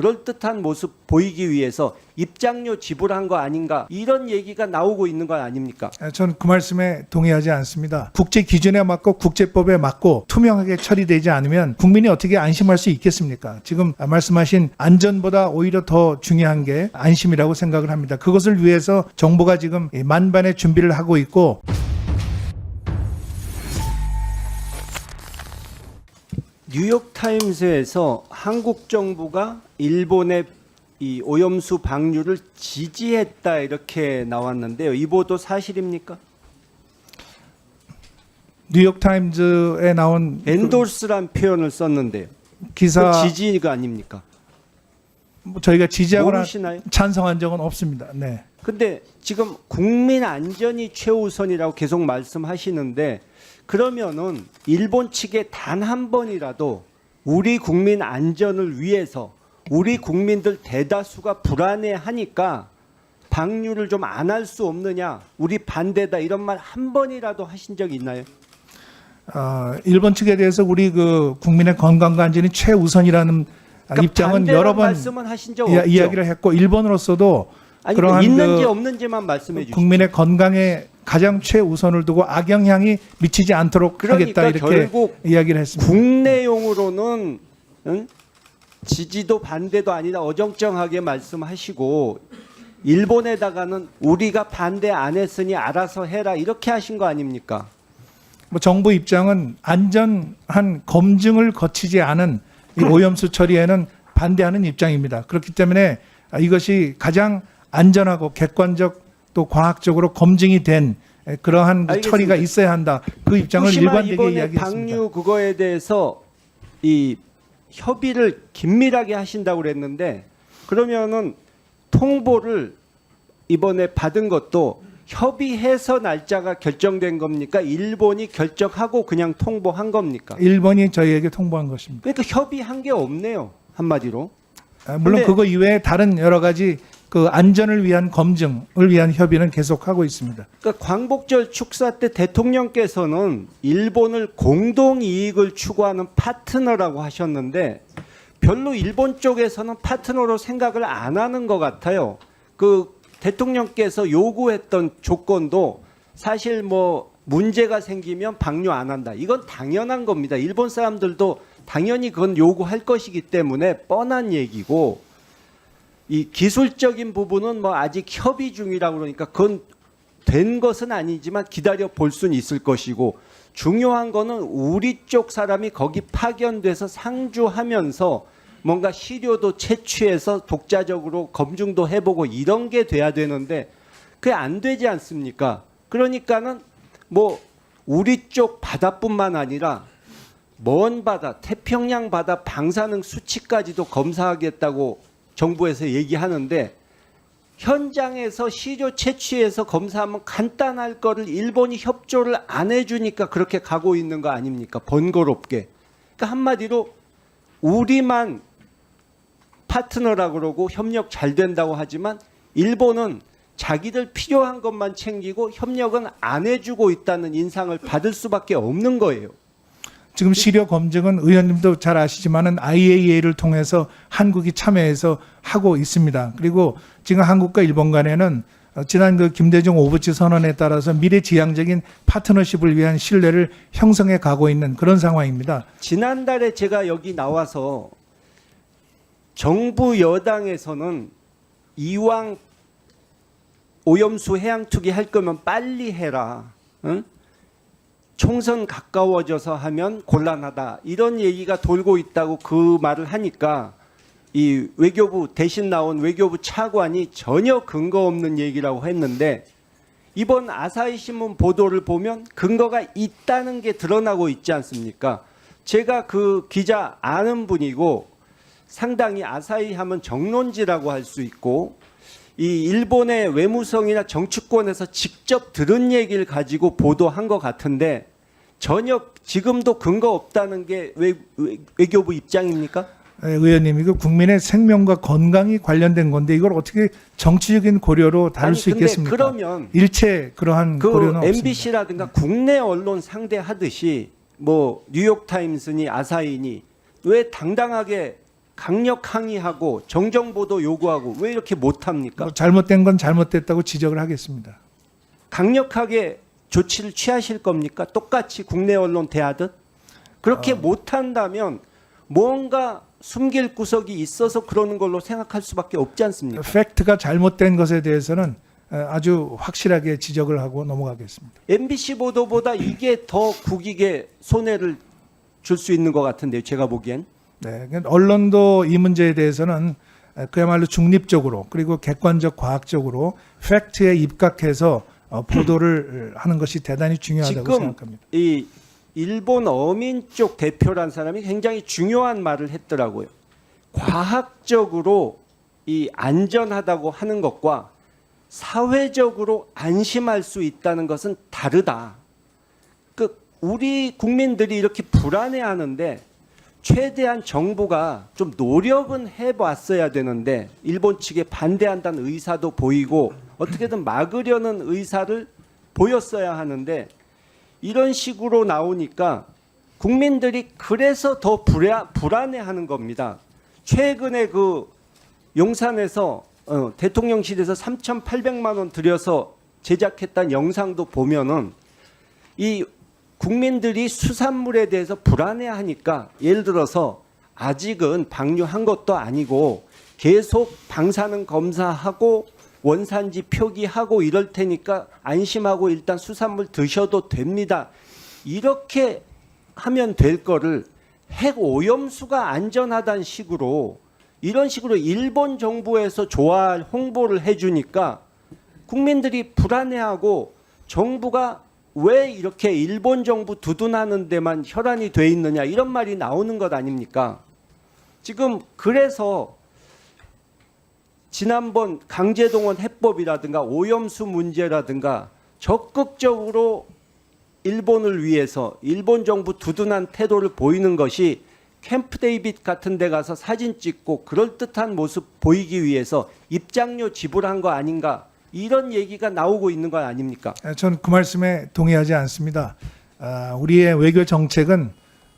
그럴듯한 모습 보이기 위해서 입장료 지불한 거 아닌가 이런 얘기가 나오고 있는 건 아닙니까? 아, 저는 그 말씀에 동의하지 않습니다. 국제 기준에 맞고 국제법에 맞고 투명하게 처리되지 않으면 국민이 어떻게 안심할 수 있겠습니까? 지금 말씀하신 안전보다 오히려 더 중요한 게 안심이라고 생각을 합니다. 그것을 위해서 정부가 지금 이 만반의 준비를 하고 있고 뉴욕 타임스에서 한국 정부가 일본의 이 오염수 방류를 지지했다 이렇게 나왔는데요. 이 보도 사실입니까? 뉴욕 타임즈에 나온 그 엔도스란 표현을 썼는데요. 기사 그 지지가 아닙니까? 뭐 저희가 지지하거나 모르시나요? 찬성한 적은 없습니다. 네. 근데 지금 국민 안전이 최우선이라고 계속 말씀하시는데 그러면은 일본 측에 단 한 번이라도 우리 국민 안전을 위해서 우리 국민들 대다수가 불안해하니까 방류를 좀 안 할 수 없느냐 우리 반대다 이런 말 한 번이라도 하신 적 있나요? 어, 일본 측에 대해서 우리 그 국민의 건강과 안전이 최우선이라는 그러니까 입장은 여러 번 말씀은 하신 적 이야. 이야기를 했고 일본으로서도 아니 그러한 있는지 그 없는지만 말씀해 주시죠. 국민의 건강에 가장 최우선을 두고 악영향이 미치지 않도록 그러니까 하겠다 이렇게 이야기를 했습니다. 국내용으로는 응? 지지도 반대도 아니다 어정쩡하게 말씀하시고 일본에다가는 우리가 반대 안 했으니 알아서 해라 이렇게 하신 거 아닙니까? 뭐 정부 입장은 안전한 검증을 거치지 않은 이 오염수 처리에는 반대하는 입장입니다. 그렇기 때문에 아, 이것이 가장 안전하고 객관적 또 과학적으로 검증이 된 에, 그러한 그. 처리가 있어야 한다. 그 입장을 일관되게 이야기했습니다. 방류 그거에 대해서 이 협의를 긴밀하게 하신다고 그랬는데 그러면은 통보를 이번에 받은 것도 협의해서 날짜가 결정된 겁니까? 일본이 결정하고 그냥 통보한 겁니까? 일본이 저희에게 통보한 것입니다. 그러니까 협의한 게 없네요. 한마디로. 아, 물론 근데- 그거 이외에 다른 여러 가지 그 안전을 위한 검증을 위한 협의는 계속하고 있습니다. 그러니까 광복절 축사 때 대통령께서는 일본을 공동 이익을 추구하는 파트너라고 하셨는데 별로 일본 쪽에서는 파트너로 생각을 안 하는 것 같아요. 그 대통령께서 요구했던 조건도 사실 뭐 문제가 생기면 방류 안 한다. 이건 당연한 겁니다. 일본 사람들도 당연히 그건 요구할 것이기 때문에 뻔한 얘기고 이 기술적인 부분은 뭐 아직 협의 중이라고 그러니까 그건 된 것은 아니지만 기다려 볼 수는 있을 것이고 중요한 거는 우리 쪽 사람이 거기 파견돼서 상주하면서 뭔가 시료도 채취해서 독자적으로 검증도 해보고 이런 게 돼야 되는데 그게 안 되지 않습니까? 그러니까는 뭐 우리 쪽 바다뿐만 아니라 먼 바다, 태평양 바다 방사능 수치까지도 검사하겠다고 정부에서 얘기하는데 현장에서 시료 채취해서 검사하면 간단할 거를 일본이 협조를 안 해주니까 그렇게 가고 있는 거 아닙니까? 번거롭게. 그러니까 한마디로 우리만 파트너라 그러고 협력 잘 된다고 하지만 일본은 자기들 필요한 것만 챙기고 협력은 안 해주고 있다는 인상을 받을 수밖에 없는 거예요. 지금 시료 검증은 의원님도 잘 아시지만은 IAEA를 통해서 한국이 참여해서 하고 있습니다. 그리고 지금 한국과 일본 간에는 어, 지난 그 김대중 오부치 선언에 따라서 미래지향적인 파트너십을 위한 신뢰를 형성해 가고 있는 그런 상황입니다. 지난달에 제가 여기 나와서 정부 여당에서는 이왕 오염수 해양 투기 할 거면 빨리 해라. 응? 총선 가까워져서 하면 곤란하다. 이런 얘기가 돌고 있다고 그 말을 하니까 이 외교부 대신 나온 외교부 차관이 전혀 근거 없는 얘기라고 했는데 이번 아사히 신문 보도를 보면 근거가 있다는 게 드러나고 있지 않습니까? 제가 그 기자 아는 분이고 상당히 아사히 하면 정론지라고 할 수 있고 이 일본의 외무성이나 정치권에서 직접 들은 얘기를 가지고 보도한 것 같은데 전혀 지금도 근거 없다는 게 외, 외, 외교부 입장입니까? 에, 의원님 이거 국민의 생명과 건강이 관련된 건데 이걸 어떻게 정치적인 고려로 다룰 아니, 수 있겠습니까? 그러면 일체 그러한 그 고려는 없습니다. MBC라든가 국내 언론 상대하듯이 뭐 뉴욕 타임스니 아사히니 왜 당당하게 강력 항의하고 정정 보도 요구하고 왜 이렇게 못 합니까? 뭐 잘못된 건 잘못됐다고 지적을 하겠습니다. 강력하게 조치를 취하실 겁니까? 똑같이 국내 언론 대하듯 그렇게 못한다면 뭔가 숨길 구석이 있어서 그러는 걸로 생각할 수밖에 없지 않습니까? 팩트가 잘못된 것에 대해서는 어, 아주 확실하게 지적을 하고 넘어가겠습니다. MBC 보도보다 이게 더 국익에 손해를 줄 수 있는 것 같은데요. 제가 보기엔 네, 그러니까 언론도 이 문제에 대해서는 그야말로 중립적으로 그리고 객관적 과학적으로 팩트에 입각해서 어, 보도를 하는 것이 대단히 중요하다고 생각합니다. 이 일본 어민 쪽 대표란 사람이 굉장히 중요한 말을 했더라고요. 과학적으로 이 안전하다고 하는 것과 사회적으로 안심할 수 있다는 것은 다르다. 그 우리 국민들이 이렇게 불안해하는데 최대한 정부가 좀 노력은 해봤어야 되는데 일본 측에 반대한다는 의사도 보이고 어떻게든 막으려는 의사를 보였어야 하는데 이런 식으로 나오니까 국민들이 그래서 더 불안, 불안해하는 겁니다. 최근에 그 용산에서 어, 대통령실에서 3,800만 원 들여서 제작했던 영상도 보면은 이 국민들이 수산물에 대해서 불안해하니까 예를 들어서 아직은 방류한 것도 아니고 계속 방사능 검사하고 원산지 표기하고 이럴 테니까 안심하고 일단 수산물 드셔도 됩니다. 이렇게 하면 될 거를 핵 오염수가 안전하다는 식으로 이런 식으로 일본 정부에서 좋아할 홍보를 해주니까 국민들이 불안해하고 정부가 왜 이렇게 일본 정부 두둔하는 데만 혈안이 돼 있느냐 이런 말이 나오는 것 아닙니까? 지금 그래서 지난번 강제동원 해법이라든가 오염수 문제라든가 적극적으로 일본을 위해서 일본 정부 두둔한 태도를 보이는 것이 캠프 데이빗 같은 데 가서 사진 찍고 그럴듯한 모습 보이기 위해서 입장료 지불한 거 아닌가 이런 얘기가 나오고 있는 것 아닙니까? 저는 그 말씀에 동의하지 않습니다. 아, 우리의 외교 정책은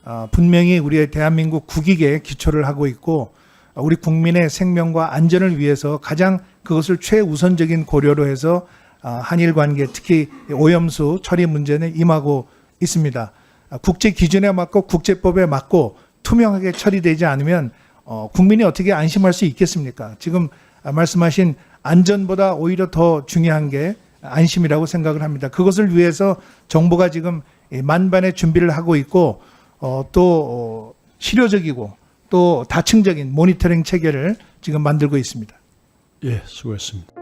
아, 분명히 우리의 대한민국 국익에 기초를 하고 있고 아, 우리 국민의 생명과 안전을 위해서 가장 그것을 최우선적인 고려로 해서 아, 한일 관계 특히 오염수 처리 문제는 임하고 있습니다. 아, 국제 기준에 맞고 국제법에 맞고 투명하게 처리되지 않으면 어, 국민이 어떻게 안심할 수 있겠습니까? 지금 아, 말씀하신 안전보다 오히려 더 중요한 게 안심이라고 생각을 합니다. 그것을 위해서 정부가 지금 이 만반의 준비를 하고 있고 어, 또 어, 실효적이고 또 다층적인 모니터링 체계를 지금 만들고 있습니다. 예, 수고했습니다.